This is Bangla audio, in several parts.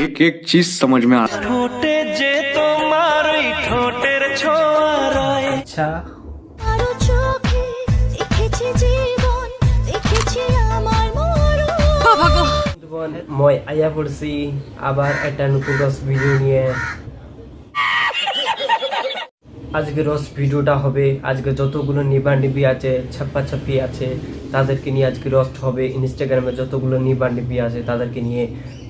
एक एक चीज समझ में आ ঠোঁটে যে তোমার ওই ঠোঁটের ছোঁয়া রয় আচ্ছা আরো চোখে দেখেছি জীবন দেখেছি আমার মরণ বন্ধুগণ, মই আয়া পড়ছি আবার একটা নতুন রস ভিডিও নিয়ে আজকে রস ভিডিওটা হবে, আজকে যতগুলো নিবা নিবি আছে ছাপ্পা ছাপ্পি আছে, তাদেরকে নিয়ে আজকে রস্ট হবে। ইনস্টাগ্রামে যতগুলো নিবা নিবি আছে, তাদেরকে নিয়ে।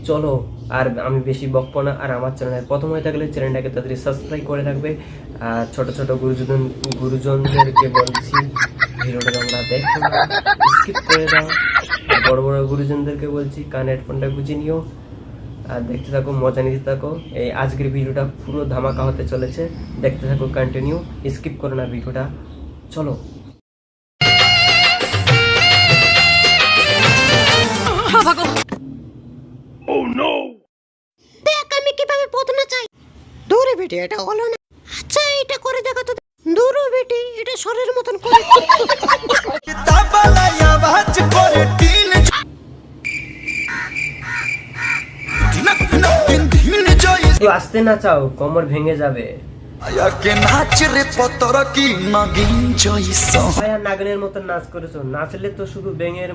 চলো, আর আমি বেশি বকবো না, আর আমার চ্যানেলে প্রথম হয়ে থাকলে চ্যানেলটাকে তাড়াতাড়ি সাবস্ক্রাইব করে রাখবে। আর ছোটো ছোটো গুরুজন, গুরুজনদেরকে বলছি, ভিডিওটা তোমরা দেখো স্কিপ করে দাও। বড় বড় গুরুজনদেরকে বলছি, কান হেডফোনটা গুছিয়ে নিও। আর দেখতে থাকো মজা নিতে থাকো। এই আজকের ভিডিওটা পুরো ধামাকা হতে চলেছে। দেখতে থাকো কন্টিনিউ স্কিপ করো না ভিডিওটা। চলো। আমি কীভাবে পতনা চাই। দূরে বেটে এটা হলো না। আচ্ছা এটা করে দেখো তো। দূরে বেটে এটা সরের মতন করে। আসতে না চাও কোমর ভেঙে যাবে। নাগনের মতন নাচ করেছ নাচলে তো শুধু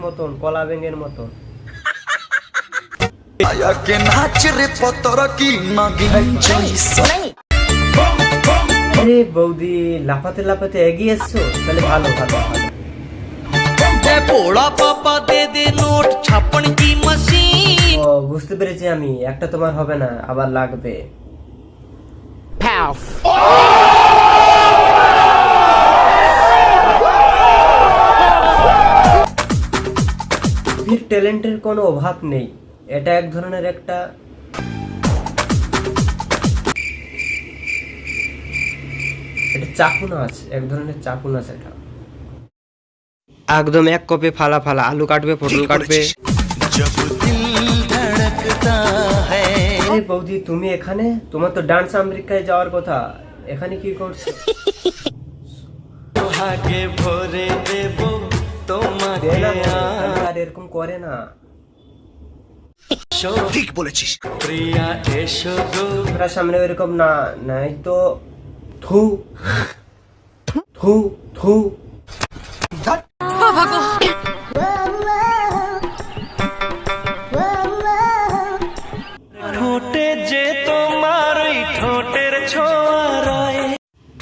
মতন কলা বেঙের মতন। আয়াকে নাচ রে পতর কি আরে বৌদি লাফাতে লাফাতে এগিয়ে এসছো? তাহলে ভালো ভালো ভালো। পোড়া পাপা দে দে নোট ছাপন কি মশিন ও বুঝতে পেরেছি আমি। একটা তোমার হবে না আবার লাগবে। ট্যালেন্টের কোনো অভাব নেই। এটা এক ধরনের একটা এটা নাচ এক ধরনের চাকু নাচ এটা। একদম এক কপে ফালা ফালা আলু কাটবে পটল কাটবে। বৌদি তুমি এখানে? তোমার তো ডান্স আমেরিকায় যাওয়ার কথা। এখানে কি করছ? আর। এরকম করে না। ঠিক বলেছিস। প্রিয়া এসো গো। তোমার সামনে এরকম না নাই তো থু। থু থু।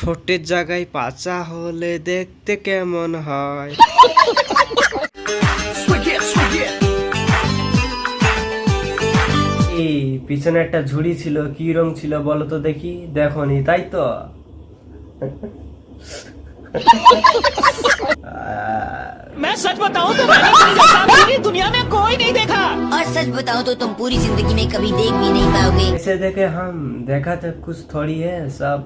ঠোঁটের জায়গায় পাচা হলে দেখতে কেমন হয় এই পিছনে একটা ঝুড়ি ছিল কি রং ছিল বলো তো দেখি দেখনি তাই তো मैं सच बताऊं तो मैंने कभी जैसा पूरी दुनिया में कोई नहीं देखा और सच बताऊं तो तुम पूरी जिंदगी में कभी देख भी नहीं पाओगे ऐसे देखे हम देखा तो कुछ थोड़ी है सब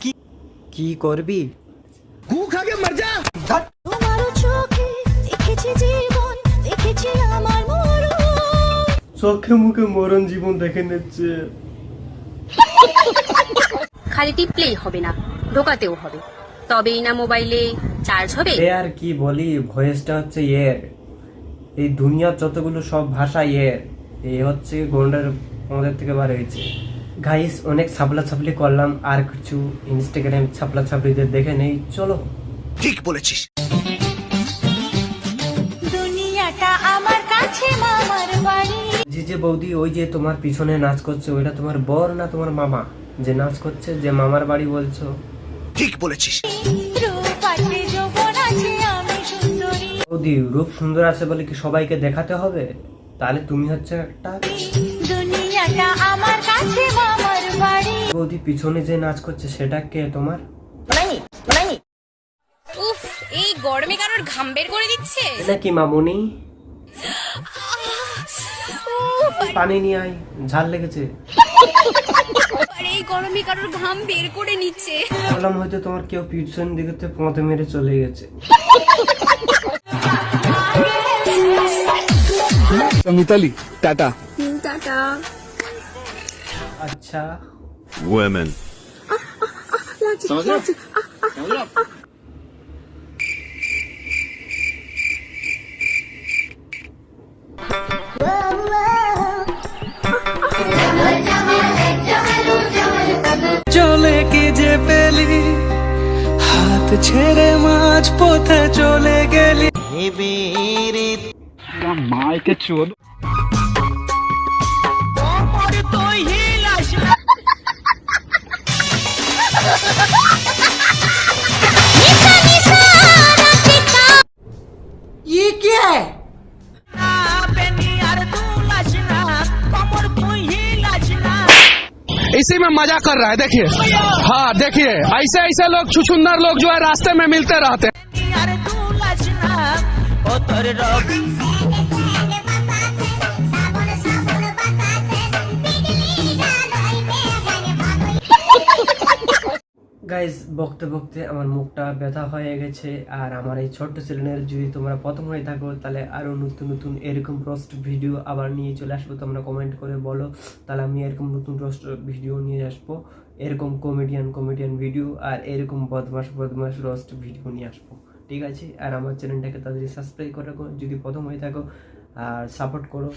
কি- কি করবি তোমারও চোখে দেখেছি জীবন দেখেছি আমার মরণ। চোখে মুখে মরণ জীবন দেখে নিচ্ছে। খালি টিপলেই হবে না ঢোকাতেও হবে। তবেই না মোবাইলে চার্জ হবে? এ আর কি বলি ভয়েসটা হচ্ছে এর। এই দুনিয়ার যতগুলো সব ভাষা এর এ হচ্ছে গন্ডার আমাদের থেকে বার হয়েছে। গাইস অনেক ছাপলা ছাপলি করলাম আর কিছু ইনস্টাগ্রাম ছাপলা ছাপলিদের দেখে নেই চলো। ঠিক বলেছিস। দুনিয়াটা আমার কাছে মামার বাড়ি। জি যে বৌদি ওই যে তোমার পিছনে নাচ করছে ওইটা তোমার বর না তোমার মামা? যে নাচ করছে যে মামার বাড়ি বলছো। ঠিক বলেছিস। বৌদি রূপ সুন্দর আছে বলে কি সবাইকে দেখাতে হবে? তাহলে তুমি হচ্ছে একটা বৌদি পিছনে যে নাচ করছে সেটা কে তোমার? উফ এই গরমে কারোর ঘাম বের করে দিচ্ছে? এটা কি মামুনি? পানি নিয়ে আয় ঝাল লেগেছে। এই গরমে কারোর ঘাম বের করে নিচ্ছে। বললাম হয়তো তোমার কেউ পিছন দিকে পথে মেরে চলে গেছে। মিতালি টাটা। টাটা। আচ্ছা। ওয়েমেন চলে কি যে পেলি? হাত ছেড়ে মাছ পথে চলে গেলি। इसी में मज़ा कर रहा है देखिए। हाँ देखिए ऐसे ऐसे लोग छुछुंदर लोग जो है रास्ते में मिलते रहते हैं। গাইজ বকতে বকতে আমার মুখটা ব্যথা হয়ে গেছে, আর আমার এই ছোট্ট চ্যানেলের যদি তোমরা প্রথম হয়ে থাকো, তাহলে আরও নতুন নতুন এরকম রোস্ট ভিডিও আবার নিয়ে চলে আসব। তোমরা কমেন্ট করে বলো, তাহলে আমি এরকম নতুন রোস্ট ভিডিও নিয়ে আসব। এরকম কমেডিয়ান কমেডিয়ান ভিডিও আর এরকম বদমাস বদমাস রোস্ট ভিডিও নিয়ে আসব। ঠিক আছে? আর আমার চ্যানেলটাকে তাড়াতাড়ি সাবস্ক্রাইব করে রাখো, যদি প্রথম হয়ে থাকো, আর সাপোর্ট করো।